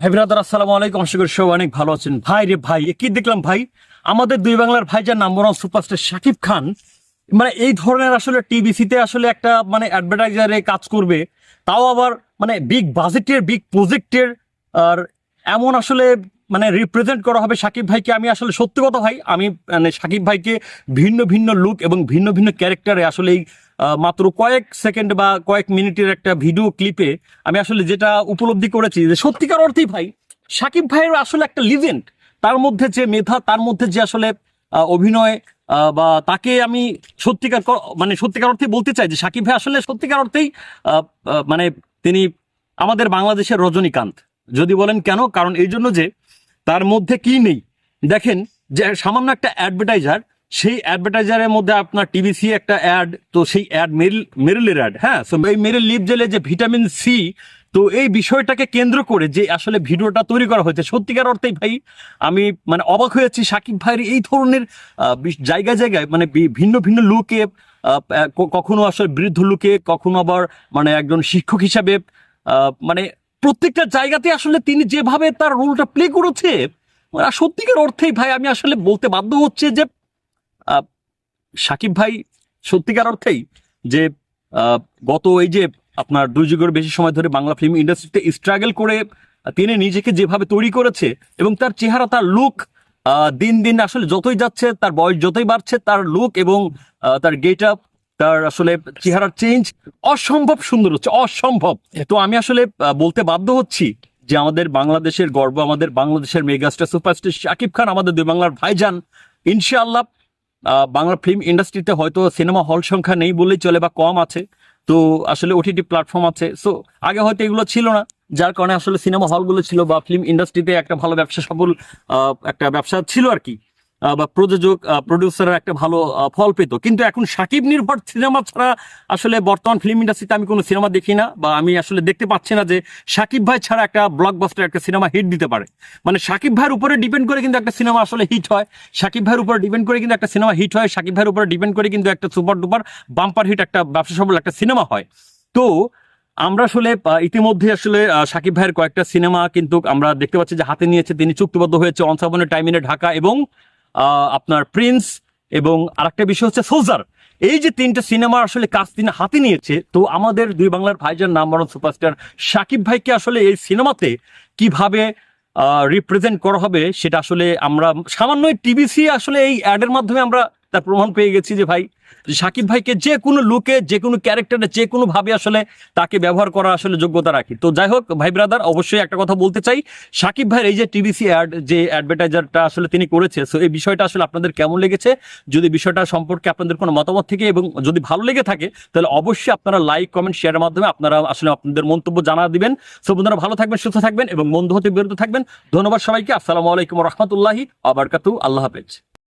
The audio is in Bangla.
ভাই ব্রাদার আসসালামু আলাইকুম। আশা করি অনেক ভালো আছেন। ভাই রে ভাই কি দেখলাম ভাই? আমাদের দুই বাংলার ভাই যার number one superstar Shakib Khan মানে এই ধরনের আসলে টিভিসিতে আসলে একটা মানে অ্যাডভার্টাইজারে কাজ করবে, তাও আবার মানে বিগ বাজেটের বিগ প্রজেক্টের আর এমন আসলে মানে রিপ্রেজেন্ট করা হবে সাকিব ভাইকে। আমি আসলে সত্যি কথা ভাই, আমি মানে সাকিব ভাইকে ভিন্ন ভিন্ন লুক এবং ভিন্ন ভিন্ন ক্যারেক্টারে আসলে এই মাত্র কয়েক সেকেন্ড বা কয়েক মিনিটের একটা ভিডিও ক্লিপে আমি আসলে যেটা উপলব্ধি করেছি যে সত্যিকার অর্থেই ভাই, সাকিব ভাইয়ের আসলে একটা লিজেন্ড তার মধ্যে যে মেধা, তার মধ্যে যে আসলে অভিনয় বা তাকে আমি সত্যিকার মানে সত্যিকার অর্থে বলতে চাই যে সাকিব ভাই আসলে সত্যিকার অর্থেই মানে তিনি আমাদের বাংলাদেশের রজনীকান্ত। যদি বলেন কেন? কারণ এই জন্য যে তার মধ্যে কি নেই? দেখেন যে সামান্য একটা অ্যাডভার্টাইজার সেই অ্যাডভার্টাইজারের মধ্যে আপনার টিভিসি একটা অ্যাড তো সেই অ্যাড মেরিল, মেরিলের অ্যাড হ্যাঁ? তো এই মেরিল লিপ জেলে যে ভিটামিন সি তো এই বিষয়টাকে কেন্দ্র করে যে আসলে ভিডিওটা তৈরি করা হয়েছে, সত্যিকার অর্থেই ভাই, আমি মানে অবাক হয়েছি সাকিব ভাইয়ের এই ধরনের জায়গায় জায়গায় মানে ভিন্ন ভিন্ন লুকে কখনো আসলে বৃদ্ধ লুকে কখনো আবার মানে একজন শিক্ষক হিসাবে মানে প্রত্যেকটা জায়গাতে আসলে তিনি যেভাবে তার রোলটা প্লে করেছে মানে সত্যিকার অর্থেই ভাই, আমি আসলে বলতে বাধ্য হচ্ছে যে সাকিব ভাই সত্যিকার অর্থেই যে গত এই যে আপনার দুই যুগের বেশি সময় ধরে বাংলা ফিল্ম ইন্ডাস্ট্রিতে স্ট্রাগল করে, তিনি নিজেকে যেভাবে তৈরি করেছে এবং তার চেহারা, তার লুক দিন দিন আসলে যতই যাচ্ছে, তার বয়স যতই বাড়ছে, তার লুক এবং তার গেট আপ তার আসলে চেহারার চেঞ্জ অসম্ভব সুন্দর হচ্ছে, অসম্ভব। তো আমি আসলে বলতে বাধ্য হচ্ছি যে আমাদের বাংলাদেশের গর্ব, আমাদের বাংলাদেশের মেগাস্টার সুপারস্টার শাকিব খান, আমাদের দুই বাংলার ভাইজান, ইনশাআল্লাহ বাংলা ফিল্ম ইন্ডাস্ট্রিতে হয়তো সিনেমা হল সংখ্যা নেই বললেই চলে বা কম আছে। তো আসলে ওটিটি প্ল্যাটফর্ম আছে। সো আগে হয়তো এগুলো ছিল না, যার কারণে আসলে সিনেমা হলগুলো ছিল বা ফিল্ম ইন্ডাস্ট্রিতে একটা ভালো ব্যবসা সফল একটা ব্যবসা ছিল আর কি। বা প্রযোজক প্রডিউসাররা একটা ভালো ফল পেত। কিন্তু এখন সাকিব নির্ভর সিনেমা ছাড়া আসলে বর্তমান ফিল্ম ইন্ডাস্ট্রিতে আমি কোনো সিনেমা দেখি না বা আমি আসলে দেখতে পাচ্ছি না যে সাকিব ভাই ছাড়া একটা ব্লকবাস্টার একটা সিনেমা হিট দিতে পারে। মানে সাকিব ভাইয়ের উপরে ডিপেন্ড করে কিন্তু একটা সিনেমা আসলে হিট হয়। সাকিব ভাইয়ের উপরে ডিপেন্ড করে কিন্তু একটা সিনেমা হিট হয়। সাকিব ভাইয়ের উপরে ডিপেন্ড করে কিন্তু একটা সুপার ডুপার বাম্পার হিট একটা ব্যবসা সফল একটা সিনেমা হয়। তো আমরা আসলে ইতিমধ্যে আসলে সাকিব ভাইয়ের কয়েকটা সিনেমা কিন্তু আমরা দেখতে পাচ্ছি যে হাতে নিয়েছে। তিনি চুক্তিবদ্ধ হয়েছে অনসাবনের টাইমিনে ঢাকা এবং আপনার প্রিন্স এবং আরেকটা বিষয় হচ্ছে সোলজার। এই যে তিনটা সিনেমা আসলে কাজ তিনি হাতে নিয়েছে, তো আমাদের দুই বাংলার ভাইজান নাম্বার ওয়ান সুপারস্টার সাকিব ভাইকে আসলে এই সিনেমাতে কীভাবে রিপ্রেজেন্ট করা হবে, সেটা আসলে আমরা সামান্য টিভিসি আসলে এই অ্যাডের মাধ্যমে আমরা তার প্রমাণ পেয়ে গেছি যে ভাই, সাকিব ভাইকে যে কোনো লুকে যে কোনো ক্যারেক্টারে যে কোনো ভাবে আসলে তাকে ব্যবহার করা আসলে যোগ্যতা রাখি। তো যাই হোক, ভাই ব্রাদার অবশ্যই একটা কথা বলতে চাই। সাকিব ভাইয়ের এই যে টিভিসি অ্যাড যে অ্যাডভার্টাইজারটা আসলে তিনি করেছে সো এই বিষয়টা আসলে আপনাদের কেমন লেগেছে? যদি বিষয়টা সম্পর্কে আপনাদের কোনো মতামত থেকে এবং যদি ভালো লেগে থাকে, তাহলে অবশ্যই আপনারা লাইক কমেন্ট শেয়ারের মাধ্যমে আপনারা আসলে আপনাদের মন্তব্য জানা দিবেন। সো বন্ধুরা, ভালো থাকবেন, সুস্থ থাকবেন এবং বন্ধু হতে বিরত থাকবেন। ধন্যবাদ সবাইকে। আসসালামু আলাইকুম রহমতুল্লাহি আবারকাতু আল্লাহ হাফেজ।